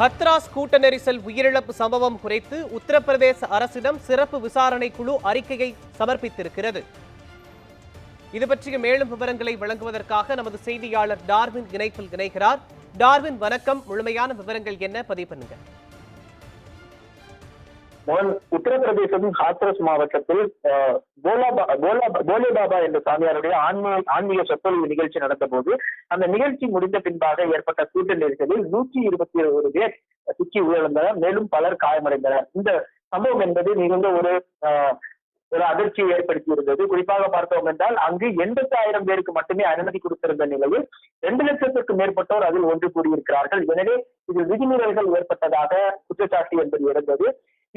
ஹத்ராஸ் கூட்ட நெரிசல் உயிரிழப்பு சம்பவம் குறித்து உத்தரப்பிரதேச அரசிடம் சிறப்பு விசாரணை குழு அறிக்கையை சமர்ப்பித்திருக்கிறது. இது பற்றிய மேலும் விவரங்களை வழங்குவதற்காக நமது செய்தியாளர் டார்வின் இணைப்பில் இணைகிறார். டார்வின் வணக்கம். முழுமையான விவரங்கள் என்ன? பதிவு பண்ணுங்கள் மோகன் உத்தரப்பிரதேசத்தின் ஹாத்ரஸ் மாவட்டத்தில் போலே பாபா என்ற சாமியாருடைய ஆன்மீக ஆன்மீக சொற்பொழிவு நிகழ்ச்சி நடந்த போது அந்த நிகழ்ச்சி முடிந்த பின்பாக ஏற்பட்ட கூட்ட நெரிசலில் நூற்றி இருபத்தி ஒரு பேர் சிக்கி உயிரிழந்தனர். மேலும் பலர் காயமடைந்தனர். இந்த சம்பவம் என்பது மிகுந்த ஒரு அஹ், ஒரு அதிர்ச்சியை ஏற்படுத்தி இருந்தது குறிப்பாக பார்த்தோம் என்றால் அங்கு எண்பத்தாயிரம் பேருக்கு மட்டுமே அனுமதி கொடுத்திருந்த நிலையில் ரெண்டு லட்சத்திற்கு மேற்பட்டோர் அதில் ஒன்று கூடியிருக்கிறார்கள் எனவே இதில் விதிமீறல்கள் ஏற்பட்டதாக குற்றச்சாட்டு என்பது இருந்தது.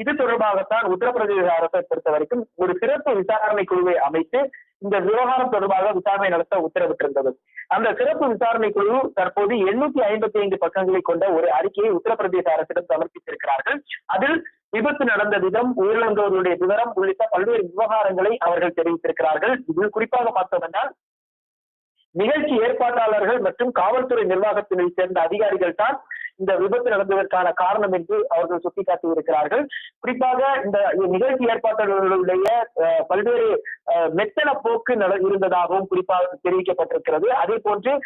இது தொடர்பாகத்தான் உத்தரப்பிரதேச அரசை பொறுத்த வரைக்கும் ஒரு சிறப்பு விசாரணை குழுவை அமைத்து இந்த விவகாரம் தொடர்பாக விசாரணை நடத்த உத்தரவிட்டிருந்தது. அந்த சிறப்பு விசாரணை குழு தற்போது எண்ணூத்தி ஐம்பத்தி ஐந்து பக்கங்களை கொண்ட ஒரு அறிக்கையை உத்தரப்பிரதேச அரசிடம் சமர்ப்பித்திருக்கிறார்கள். அதில் விபத்து நடந்த விதம் உயிரிழந்தவர்களுடைய விவரம் உள்ளிட்ட பல்வேறு விவகாரங்களை அவர்கள் தெரிவித்திருக்கிறார்கள். இதில் குறிப்பாக பார்த்தோம் என்றால் நிகழ்ச்சி ஏற்பாட்டாளர்கள் மற்றும் காவல்துறை நிர்வாகத்தினை சேர்ந்த அதிகாரிகள் தான் இந்த விபத்து நடந்ததற்கான காரணம் என்று அவர்கள் சுட்டிக்காட்டியிருக்கிறார்கள். குறிப்பாக இந்த நிகழ்ச்சி ஏற்பாட்டாளர்களுடைய பல்வேறு மெத்தன போக்கு நட- இருந்ததாகவும் குறிப்பாக தெரிவிக்கப்பட்டிருக்கிறது. அதே போன்று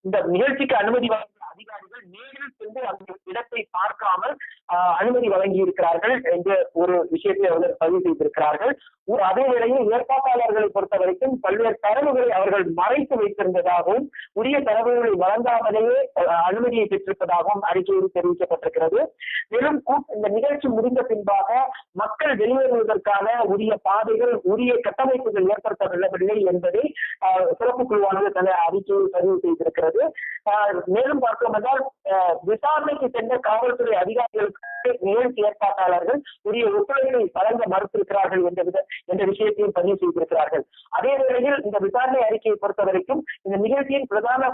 இந்த நிகழ்ச்சிக்கு அனுமதி வழங்கிய அதிகாரி நேரில் சென்று அந்த இடத்தை பார்க்காமல் அனுமதி வழங்கி இருக்கிறார்கள் என்ற ஒரு விஷயத்தை அவர்கள் பதிவு செய்திருக்கிறார்கள். அதே வேளையில் ஏற்பாட்டாளர்களை பொறுத்த வரைக்கும் பல்வேறு தரவுகளை அவர்கள் மறைத்து வைத்திருந்ததாகவும் உரிய தரவுகளை வழங்காமலேயே அனுமதியை பெற்றிருப்பதாகவும் அறிக்கையில் தெரிவிக்கப்பட்டிருக்கிறது. மேலும் இந்த நிகழ்ச்சி முடிந்த பின்பாக மக்கள் வெளியேறுவதற்கான உரிய பாதைகள் உரிய கட்டமைப்புகள் ஏற்படுத்தப்படவில்லை என்பதை சிறப்பு குழுவானது தனது அறிக்கையில் பதிவு செய்திருக்கிறது. மேலும் பார்த்தோம் என்றால் விசாரணைக்கு சென்ற காவல்துறை அதிகாரிகளுக்கு நிகழ்ச்சி ஏற்பாட்டாளர்கள் உரிய ஒத்துழைப்பை வழங்க மறுத்திருக்கிறார்கள் என்ற வித என்ற விஷயத்தையும் பதிவு செய்திருக்கிறார்கள். அதே வேளையில் இந்த விசாரணை அறிக்கையை பொறுத்த வரைக்கும் இந்த நிகழ்ச்சியின் பிரதான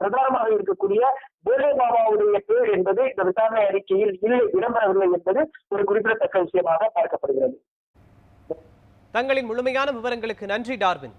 பிரதானமாக இருக்கக்கூடிய போலே பாபாவுடைய பேர் என்பது இந்த விசாரணை அறிக்கையில் இல்லை இடம்பெறவில்லை என்பது ஒரு குறிப்பிடத்தக்க விஷயமாக பார்க்கப்படுகிறது. தங்களின் முழுமையான விவரங்களுக்கு நன்றி டார்வின்.